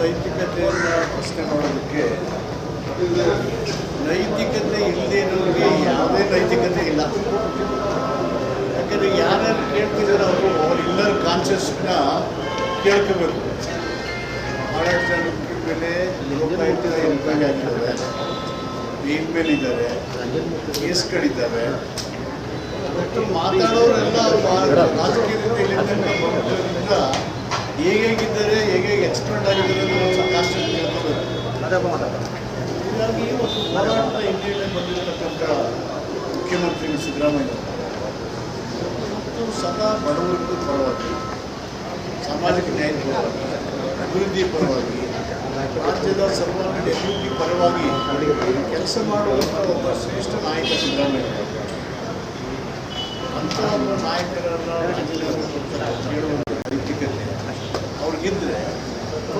ನೈತಿಕತೆಯನ್ನು ಪ್ರಶ್ನೆ ಮಾಡೋದಕ್ಕೆ ನೈತಿಕತೆ ಇಲ್ಲದೆ ನಮಗೆ ಯಾವುದೇ ನೈತಿಕತೆ ಇಲ್ಲ. ಯಾಕಂದರೆ ಯಾರ್ಯಾರು ಕೇಳ್ತಿದ್ದಾರೆ ಅವರು ಅವ್ರ ಇನ್ನರ್ ಕಾನ್ಷಿಯಸ್ನ ಕೇಳ್ಕೋಬೇಕು ಜನಕ್ಕೆ ಮೇಲೆ ಲೋಕಾಯುಕ್ತ ಎನ್ಕ್ವೈರಿ ಆಗಿದ್ದಾರೆ. ಬೇಲ್ ಮೇಲಿದ್ದಾರೆ ಕೇಸ್ಗಳಿದ್ದಾವೆ. ಒಟ್ಟು ಮಾತಾಡೋರೆಲ್ಲ ರಾಜಕೀಯದಿಂದ ಇಲ್ಲಿಂದ ಹೇಗಿದ್ದಾರೆ, ಹೇಗೆ ಎಕ್ಸ್ಪರ್ಟ್ ಆಗಿದ್ದಾರೆ ಹೀಗಾಗಿ ಒಂದು ಹೋರಾಟದ ಹಿನ್ನೆಲೆ ಬಂದಿರತಕ್ಕಂಥ ಮುಖ್ಯಮಂತ್ರಿ ಸಿದ್ದರಾಮಯ್ಯ ಮತ್ತು ಸದಾ ಬಡವರಿಗೂ ಪರವಾಗಿ ಸಾಮಾಜಿಕ ನ್ಯಾಯದ ಪರವಾಗಿ ಅಭಿವೃದ್ಧಿ ಪರವಾಗಿ ರಾಜ್ಯದ ಸರ್ವಾಂಗೀಣ ಅಭಿವೃದ್ಧಿ ಪರವಾಗಿ ಕೆಲಸ ಮಾಡುವಂಥ ಒಬ್ಬ ಶ್ರೇಷ್ಠ ನಾಯಕ ಸಿದ್ದರಾಮಯ್ಯ ಅಂಥ ಒಬ್ಬ ನಾಯಕರನ್ನ ರಾಜ್ಯದಲ್ಲಿ ಕೇಳುವಂಥ ನೈತಿಕತೆ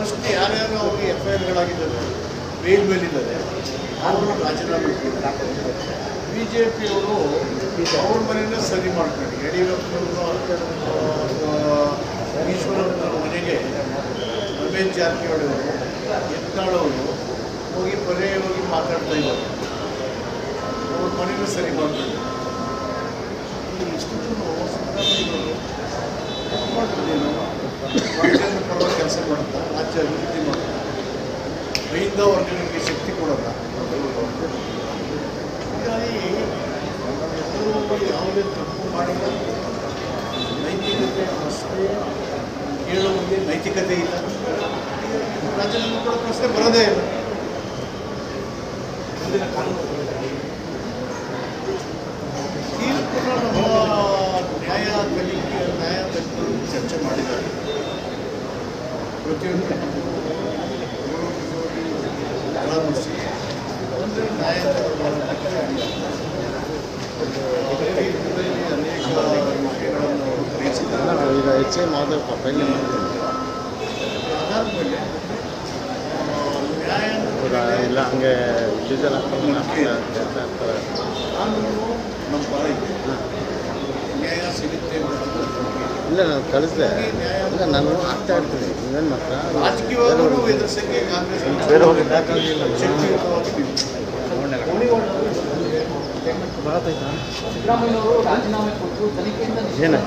ಫಸ್ಟ್ ಯಾರ್ಯಾರು ಅವ್ರಿಗೆ ಎಫ್ ಐ ಆರ್ಗಳಾಗಿದ್ದಾರೆ ಬೇಲ್ ಮೇಲಿದ್ದಾರೆ ಅವರು ರಾಜೀನಾಮೆ ಬಿ ಜೆ ಪಿಯವರು ಅವ್ರ ಮನೆಯಲ್ಲೇ ಸರಿ ಮಾಡ್ಕೊಂಡು ಯಡಿಯೂರಪ್ಪನವರು ಈಶ್ವರಪ್ಪನವ್ರ ಮನೆಗೆ ರಮೇಶ್ ಜಾರಕಿಹೊಳಿ ಅವರು ಎತ್ತಾಳವರು ಹೋಗಿ ಪರ್ಯಾಯವಾಗಿ ಮಾತಾಡ್ತಾ ಇದ್ದಾರೆ. ಅವ್ರ ಮನೆಯೂ ಸರಿ ಮಾಡ್ಕೊಂಡು ಇಷ್ಟು ಸಿದ್ದರಾಮಯ್ಯವರು ಮಾಡ್ತಿದ್ದೇನು? ರಾಜ್ಯದ ಪರವಾಗಿ ಕೆಲಸ ಮಾಡುತ್ತಾ ರಾಜ್ಯ ಅಭಿವೃದ್ಧಿ ಮಾಡುತ್ತಾ ಕೈಯಿಂದ ವರ್ಗಗಳಿಗೆ ಶಕ್ತಿ ಕೊಡೋಲ್ಲ ಹೀಗಾಗಿ ಎಲ್ಲರೂ ಯಾವುದೇ ತಪ್ಪು ಮಾಡಿಲ್ಲ ನೈತಿಕತೆ ಪ್ರಶ್ನೆ ಕೇಳುವಲ್ಲಿ ನೈತಿಕತೆ ಇಲ್ಲ ರಾಜ್ಯದಲ್ಲಿ ಕೂಡ ಪ್ರಶ್ನೆ ಬರೋದೇ ಇಲ್ಲ. ತೀರ್ಪನ್ನು ಪ್ರತಿಯೊಂದು ಪರಾಮರ್ಶೆ ಅಂದರೆ ನ್ಯಾಯ ತೀರ್ಪುಗಳಲ್ಲಿ ಅನೇಕ ವಿಷಯಗಳನ್ನು ಅವರು ಗ್ರಹಿಸಿದ್ದಾರೆ ಈಗ ಹೆಚ್ಚೇ ಮಾಡಬೇಕು ಪೈಲೆ ಅದಾದ ಮೇಲೆ ನ್ಯಾಯ ಇಲ್ಲ ಹಂಗೆ ಡೀಸೆಲ್ ಹಾಕ್ಕೊಂಡು ಕೆಲಸ ಆಗ್ತದೆ ಕಾನೂನು ನಮ್ಮ ಪರ ಇದೆ ನ್ಯಾಯ ಸಿಗುತ್ತೆ ಅನ್ನೋದು ನಂಬಿಕೆ. ಇಲ್ಲ ನಾನು ಕಳಿಸಿದೆ. ಇಲ್ಲ ನಾನು ಆಗ್ತಾ ಇರ್ತೀನಿ. ನೀವೇನು ಮಾತ್ರ ಏನು?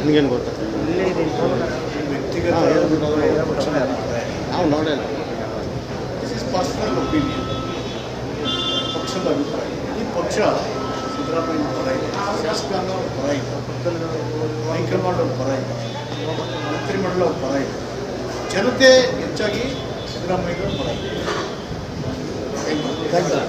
ನಿನಗೇನು ಗೊತ್ತಾ? ನಾವು ಇಸ್ ಪರ್ಸನಲ್ ಒಪಿನಿಯನ್ ಪಕ್ಷದ ಅಭಿಪ್ರಾಯ. ಈ ಪಕ್ಷ ಸಿದ್ದರಾಮಯ್ಯ ಪರ ಇದೆ ಶಾಸಕಾಂಗ ಅವ್ರ ಪರ ಪರ ಇದೆ ಮಂತ್ರಿಮಂಡಲ ಅವ್ರ ಪರ ಇದೆ ಜನತೆ ಹೆಚ್ಚಾಗಿ ಸಿದ್ದರಾಮಯ್ಯ ಪರ ಥ್ಯಾಂಕ್ ಯು